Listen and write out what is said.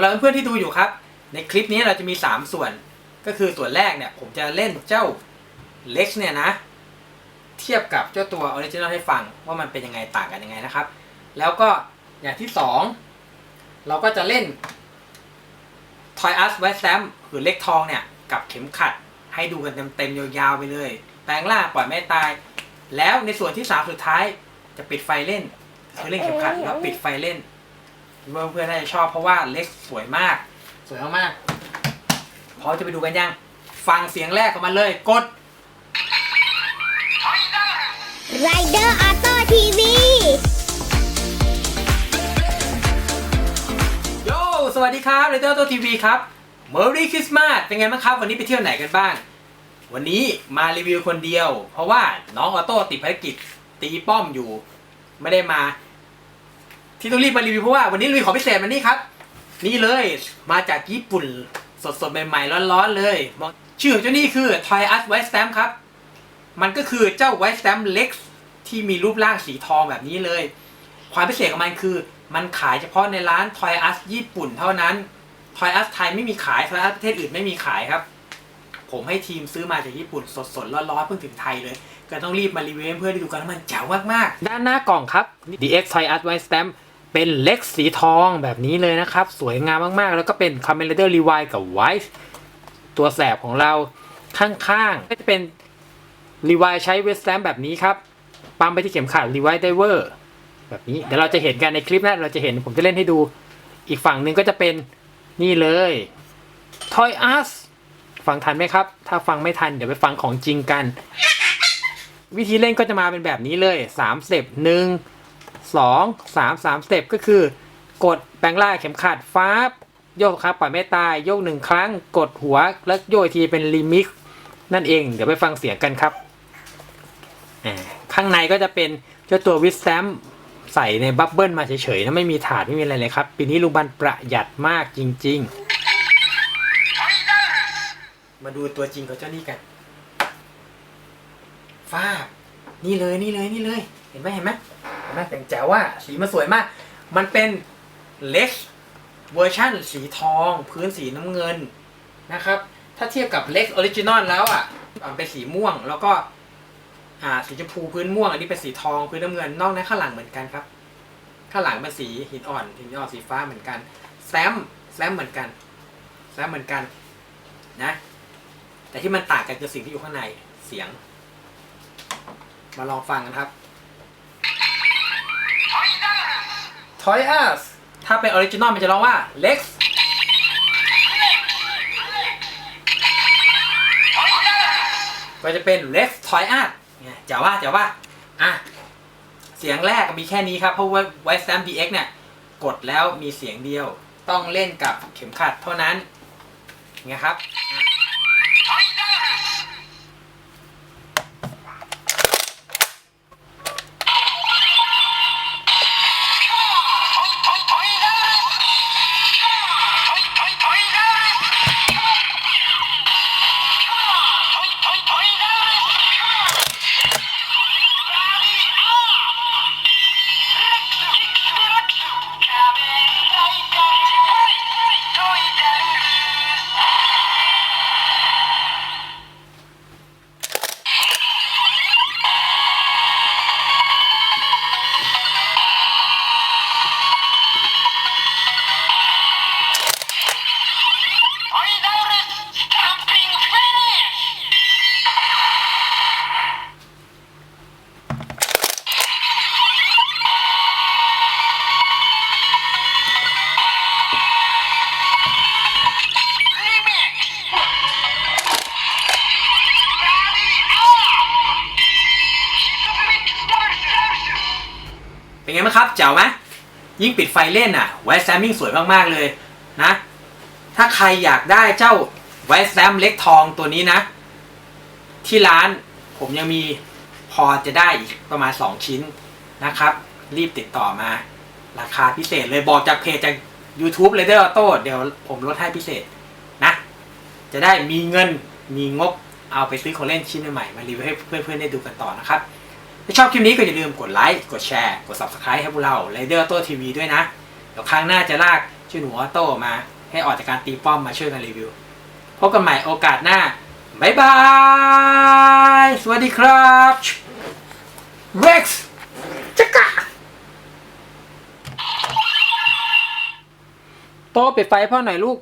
ำหรับเพื่อนๆที่ดูอยู่ครับ ในคลิปนี้เราจะมี 3 ส่วน ก็คือส่วนแรกเนี่ย ผมจะเล่นเจ้าเล็กเนี่ยนะ เทียบกับเจ้าตัวออริจินอลให้ฟังว่ามันเป็นยังไงต่างกันยังไงนะครับ แล้วก็อย่างที่ 2 เราก็จะเล่น Toy Us White s t a m หรือเล็กทองเนี่ย กับเข็มขัดให้ดูกันเต็มๆยาวๆไปเลย แปลงล่างปล่อยไม่ตาย แล้วในส่วนที่ 3 สุดท้ายจะปิดไฟเล่นคือเล่นเข็มขัดแล้วปิดไฟเล่น คิดว่าเพื่อนๆน่าจะชอบเพราะว่าเล็กสวยมาก สวยมากๆพร้อมจะไปดูกันยัง ฟังเสียงแรกของมันเลย กด ไรเดอร์ออโต้ทีวีโย สวัสดีครับเรเดอร์ตัวทีวีครับ Merry Christmas เป็นไงบ้างครับ วันนี้ไปเที่ยวไหนกันบ้าง วันนี้มารีวิวคนเดียว เพราะว่าน้องออโต้ติดภารกิจตีป้อมอยู่ ไม่ได้มา ที่ต้องรีบมารีวิวเพราะว่าวันนี้ลุยของพิเศษมานี่ครับ นี่เลยมาจากญี่ปุ่นสดๆใหม่ๆ ร้อนๆเลย ชื่อของเจ้านี่คือ Toy Us White Stamp ครับ มันก็คือเจ้า White Stamp Lex ที่มีรูปร่างสีทองแบบนี้เลย ความพิเศษของมันคือ มันขายเฉพาะในร้าน Toy Us ญี่ปุ่นเท่านั้น Toy Us ไทยไม่มีขาย Toy Us ประเทศอื่นไม่มีขายครับ ผมให้ทีมซื้อมาจากญี่ปุ่นสดๆร้อนๆเพิ่งถึงไทยเลยก็ต้องรีบมารีวิวเพื่อดูกันว่ามันเจ๋งมากๆ ด้านหน้ากล่องครับ DX Toy Us White Stamp เป็นเล็กสีทองแบบนี้เลยนะครับ สวยงามมากๆ แล้วก็เป็น Kamen Rider Rewind กับ White ตัวแสบของเราข้างๆ ก็จะเป็น Rewind ใช้เวสแ a มแบบนี้ครับปั๊มไปที่เข็มขัด Rewind Diver แบบนี้ เดี๋ยวเราจะเห็นกันในคลิปนะเราจะเห็นผมจะเล่นให้ดู อีกฝั่งหนึ่งก็จะเป็นนี่เลย Toy Us ฟังทันไหมครับ ถ้าฟังไม่ทันเดี๋ยวไปฟังของจริงกัน วิธีเล่นก็จะมาเป็นแบบนี้เลย3สเต็ปหนึ่ง สองสามสามสเต็ปก็คือ กดแปลงล่างเข็มขัดฟ้าบโยกครับปล่อยไม่ตายโยกหนึ่งครั้ง กดหัวแล้วโยกทีเป็นรีมิกนั่นเอง เดี๋ยวไปฟังเสียงกันครับ ข้างในก็จะเป็นเจ้าตัววิสแซมใส่ในบับเบิลมาเฉยๆนะไม่มีถาดไม่มีอะไรเลยครับ ปีนี้ลุงบันประหยัดมากจริง ๆ มาดูตัวจริงของเจ้านี่กันฟ้าบนี่เลยนี่เลยนี่เลย เห็นไหมเห็นไหม ห็นไหมแต่งแจ๋วว่าสีมันสวยมาก มันเป็นเล็กเวอร์ชั่นสีทอง พื้นสีน้ำเงินนะครับ ถ้าเทียบกับเล็กออริจินอลแล้วอะเป็นสีม่วงแล้วก็อ่าสีชมพูพื้นม่วง อันนี้เป็นสีทองพื้นน้ำเงินนอกนั้นข้างหลังเหมือนกันครับ ข้างหลังเป็นสีหินอ่อนหินอ่อนสีฟ้าเหมือนกันแซมแซมเหมือนกันแซมเหมือนกันนะแต่ที่มันต่างกันคือสิ่งที่อยู่ข้างในเสียง มาลองฟังกันครับ Toy Us ถ้าเป็นออริจินอลมันจะร้องว่า Lex ก็จะเป็น Lex Toy Us เนี่ยจ๋าว่าจ๋าว่าอะ เสียงแรกมีแค่นี้ครับ เพราะว่า White Stamp DX เนี่ย กดแล้วมีเสียงเดียว ต้องเล่นกับเข็มขัดเท่านั้นไงครับ เป็นไงบ้างครับเจ๋วไหมยิ่งปิดไฟเล่นอะไวท์แซมยิ่งสวยมากๆเลยนะ ถ้าใครอยากได้เจ้าไวท์แซมเล็กทองตัวนี้นะ ที่ร้านผมยังมีพอจะได้อีกประมาณ 2 ชิ้นนะครับ รีบติดต่อมา ราคาพิเศษเลยบอกจากเพจจาก YouTube เลยได้ออโต้เดี๋ยวผมลดให้พิเศษนะ จะได้มีเงินมีงบเอาไปซื้อของเล่นชิ้นใหม่มารีวิวให้เพื่อนๆได้ดูกันต่อนะครับ ถ้าชอบคลิปนี้ก็อย่าลืมกดไลค์กดแชร์กด subscribe ให้พวกเรา Rider Auto TV ด้วยนะ เดี๋ยวครั้งหน้าจะลากชื่อหนูออโต้มา ให้ออกจากการตีป้อมมาช่วยกันรีวิวพบกันใหม่โอกาสหน้าบ๊ายบาย สวัสดีครับ Rex จักะโตปิดไฟให้พ่อหน่อยลูก